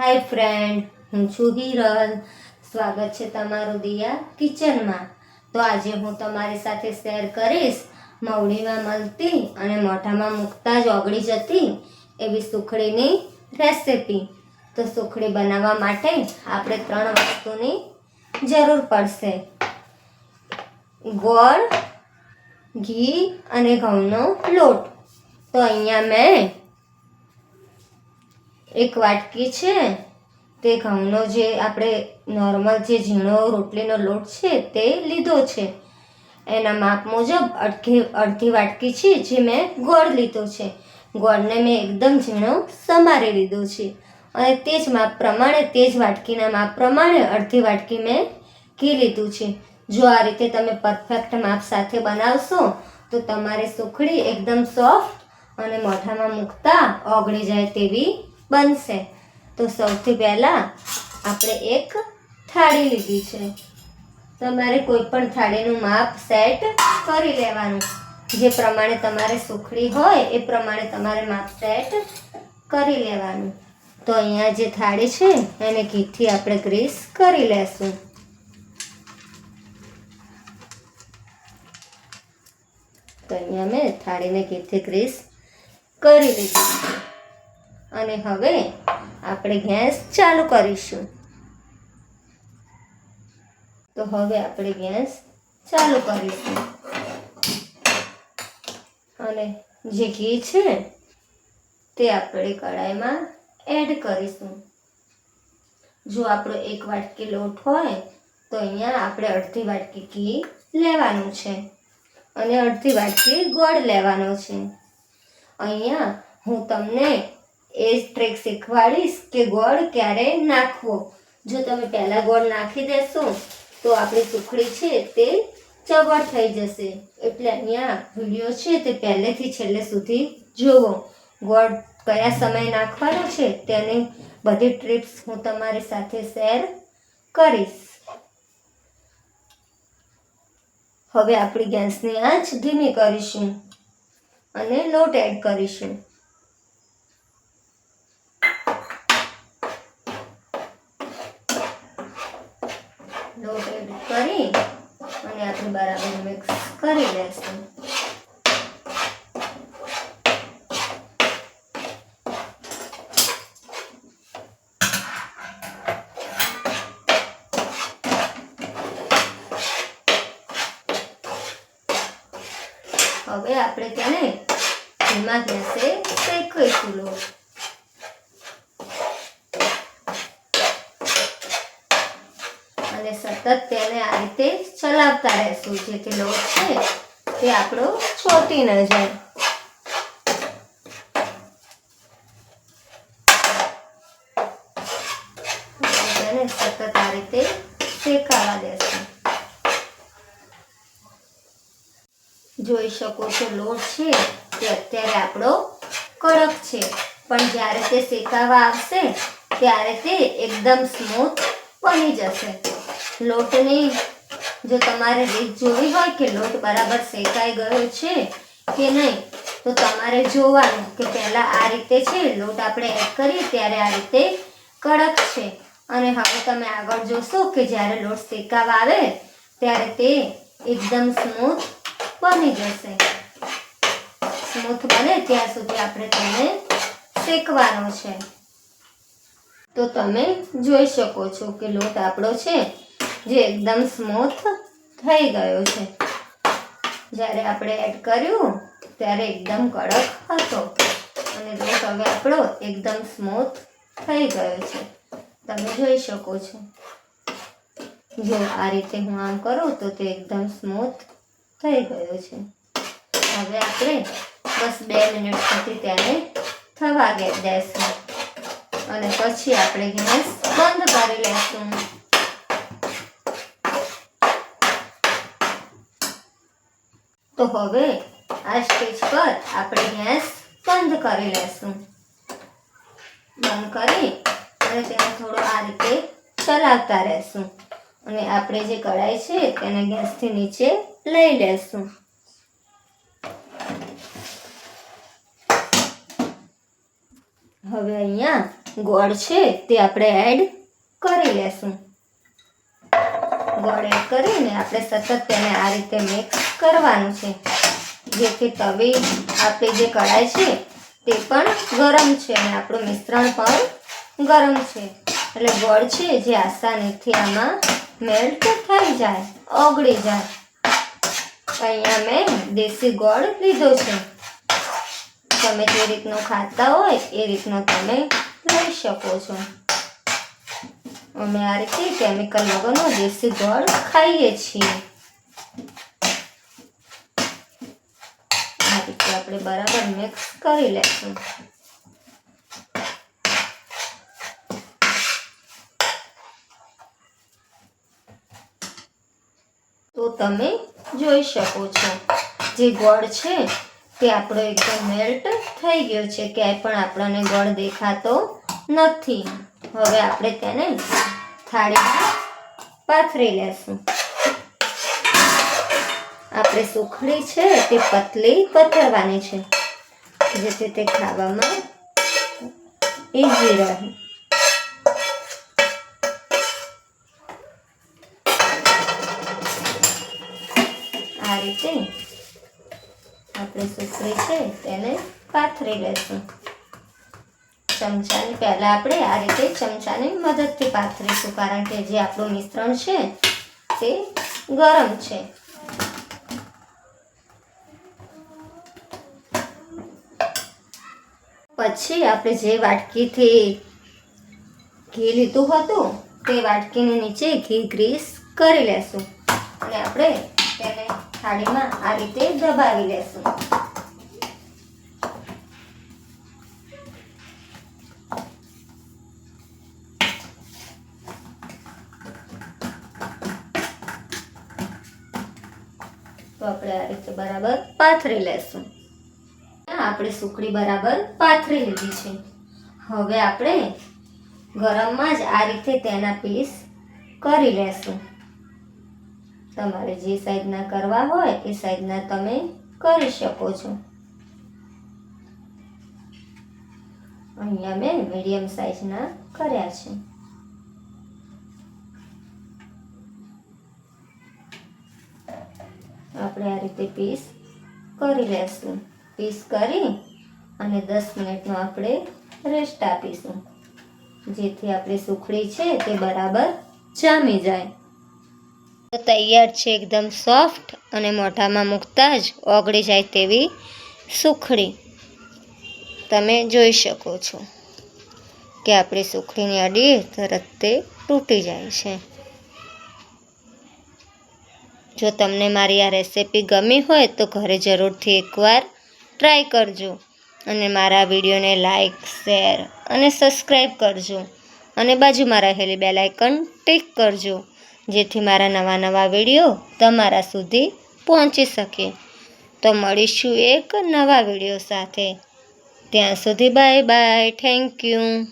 હાય friend હું છું હિરલ. સ્વાગત છે તમારું દિયા કિચનમાં. તો આજે હું તમારી સાથે શેર કરીશ મવડીમાં મળતી અને મોઢામાં મૂકતા જ ઓગળી જતી એવી સુખડીની રેસિપી તો સુખડી બનાવવા માટે આપણે ત્રણ વસ્તુની જરૂર પડશે. ગોળ, ઘી અને ઘઉંનો લોટ. તો અહીંયા મેં એક વાટકી છે, તે ઘઉંનો જે આપણે નોર્મલ જે ઝીણો રોટલીનો લોટ છે, તે લીધો છે. એના માપ મુજબ અડધી અડધી વાટકી છે, જે મેં ગોળ લીધો છે. ગોળને મેં એકદમ ઝીણો સમારી લીધો છે. અને તે જ માપ પ્રમાણે, તે જ વાટકીના માપ પ્રમાણે અડધી વાટકી મેં ઘી લીધું છે. જો આ રીતે તમે પરફેક્ટ માપ સાથે બનાવશો, તો તમારી સુખડી એકદમ સોફ્ટ અને મોઢામાં મૂકતા ઓગળી જાય તેવી બનશે. તો સૌથી પહેલાં આપણે એક થાળી લીધી છે. તમારે કોઈ પણ થાળીનું માપ સેટ કરી લેવાનું. જે પ્રમાણે તમારે સુખડી હોય એ પ્રમાણે તમારે માપ સેટ કરી લેવાનું. તો અહીંયા જે થાળી છે એને ઘીથી આપણે ગ્રીસ કરી લેશું. તો અહીંયા મેં થાળીને ઘીથી ગ્રીસ કરી લીધી. અને હવે આપણે ગેસ ચાલુ કરીશું. તો હવે આપણે ગેસ ચાલુ કરીશું. અને જે ઘી છે તે આપણે કડાઈમાં એડ કરીશું. જો આપણો એક વાટકી લોટ હોય, તો અહીંયા આપણે અડધી વાટકી ઘી લેવાનું છે. અને અડધી વાટકી ગોળ લેવાનો છે. અહીંયા હું તમને એ જ ટ્રીક શીખવાડીશ કે ગોળ ક્યારે નાખવો? જો તમે પહેલાં ગોળ નાખી દેશો, તો આપણી સુખડી છે તે ચબળ થઈ જશે. એટલે અહીંયા વીડિયો છે તે પહેલેથી છેલ્લે સુધી જુઓ ગોળ કયા સમયે નાખવાનો છે તેની બધી ટ્રીપ્સ હું તમારી સાથે શેર કરીશ. હવે આપણી ગેસની આંચ ધીમી કરીશું અને લોટ એડ કરીશું. લોટ એડ કરી અને આપણે બરાબર મિક્સ કરી લેશું. હવે આપણે તેને ધીમા ગેસે શેકીશું લોટ અને સતત તેને આ રીતે ચલાવતા રહેશું. જેથી લોટ છે તે આપણો છોટી ન જાય. સતત આ રીતે શેકાવા દેશું. જોઈ શકો છો લોટ છે તે અત્યારે આપણો કડક છે. પણ જ્યારે તે શેકાવા આવશે, ત્યારે તે એકદમ સ્મૂથ બની જશે. લોટની જો તમારે રીત જોવી હોય કે લોટ બરાબર શેકાઈ ગયો છે કે નહીં, તો તમારે જોવાનું કે પહેલાં આ રીતે છે, લોટ આપણે એડ કરીએ ત્યારે આ રીતે કડક છે. અને હવે તમે આગળ જોશો કે જ્યારે લોટ શેકાવા આવે, ત્યારે તે એકદમ સ્મૂથ બની જશે. સ્મૂથ બને ત્યાં સુધી આપણે તેને શેકવાનો છે. તો તમે જોઈ શકો છો કે લોટ આપણો છે જે એકદમ સ્મૂથ થઈ ગયો છે. જ્યારે આપણે એડ કર્યું, ત્યારે એકદમ કડક હતો. અને લોટ હવે આપણો એકદમ સ્મૂથ થઈ ગયો છે. તમે જોઈ શકો છો. જો આ રીતે હું આમ કરું, તો તે એકદમ સ્મૂથ થઈ ગયો છે. હવે આપણે બસ બે મિનિટ સુધી તેને થવા દે દેશું. અને પછી આપણે ગેસ બંધ કરી લેશું. તો હવે આ સ્ટેજ પર આપણે ગેસ બંધ કરી લેશું. બંધ કરી અને તેને થોડો આ રીતે ચલાવતા રહેશું. અને આપણે જે કઢાઈ છે તેને ગેસથી નીચે લઈ લેશું. હવે અહીંયા ગોળ છે તે આપણે એડ કરી લેશું. ગોળ એડ કરીને આપણે સતત તેને આ રીતે મિક્સ કરવાનું છે. જેથી તવી આપણી જે કઢાઈ છે તે પણ ગરમ છે અને આપણું મિશ્રણ પણ ગરમ છે. એટલે ગોળ છે જે આસાનીથી આમાં મેલ્ટ થઈ જાય, ઓગળી જાય. અહીંયા મેં દેશી ગોળ લીધો છે. તમે જે રીતનું ખાતા હોય એ રીતનો તમે લઈ શકો છો. અમે આ રીતે કેમિકલ વગરનો દેશી ગોળ ખાઈએ છીએ. આ રીતે આપણે બરાબર મિક્સ કરી લેશું. તો તમે જોઈ શકો છો, જે ગોળ છે તે આપણો એકદમ મેલ્ટ થઈ ગયો છે, ક્યાંય પણ આપણને ગોળ દેખાતો નથી. હવે આપણે તેને થાળીમાં પાથરી લેશું. આપણે સુખડી છે તે પતલી પથરવાની છે. જેથી તે ખાવામાં ઈઝી રહે. આ રીતે આપણે સુખડી છે તેને પાથરી લેશું. ચમચાની પહેલાં આપણે આ રીતે ચમચાની મદદથી પાથરીશું. કારણ કે જે આપણું મિશ્રણ છે, તે ગરમ છે. પછી આપણે જે વાટકીથી ઘી લીધું હતું, તે વાટકીની નીચે ઘી ગ્રીસ કરી લેશું. અને આપણે તેને થાળીમાં આ રીતે દબાવી લેશું. આપણે આ રીતે બરાબર પાથરી લેશું. આપણે સુકડી બરાબર પાથરી લીધી છે. હવે આપણે ગરમમાં જ આ રીતે તેના પીસ કરી લેશું. તમારે જે સાઈઝના કરવા હોય એ સાઈઝના તમે કરી શકો છો. અહીંયા મેં મીડિયમ સાઈઝના કર્યા છે. આપણે આ રીતે પીસ કરી લેશું. પીસ કરી અને દસ મિનિટનો આપણે રેસ્ટ આપીશું. જેથી આપણી સુખડી છે તે બરાબર જામી જાય. તો તૈયાર છે એકદમ સોફ્ટ અને મોઢામાં મૂકતા જ ઓગળી જાય તેવી સુખડી. તમે જોઈ શકો છો કે આપણી સુખડીની અડી તરત તે તૂટી જાય છે. જો તમને મારી આ રેસિપી ગમી હોય તો ઘરે જરૂરથી એકવાર ટ્રાય કરજો અને મારા વિડીયોને લાઇક શેર અને સબસ્ક્રાઈબ કરજો અને બાજુમાં રહેલી બેલ આઇકન ટિક કરજો જેથી મારા નવા નવા વીડિયો તમારા સુધી પહોંચી શકે. તો મળીશું એક નવા વીડિયો સાથે. ત્યાં સુધી બાય બાય, થેન્ક યુ.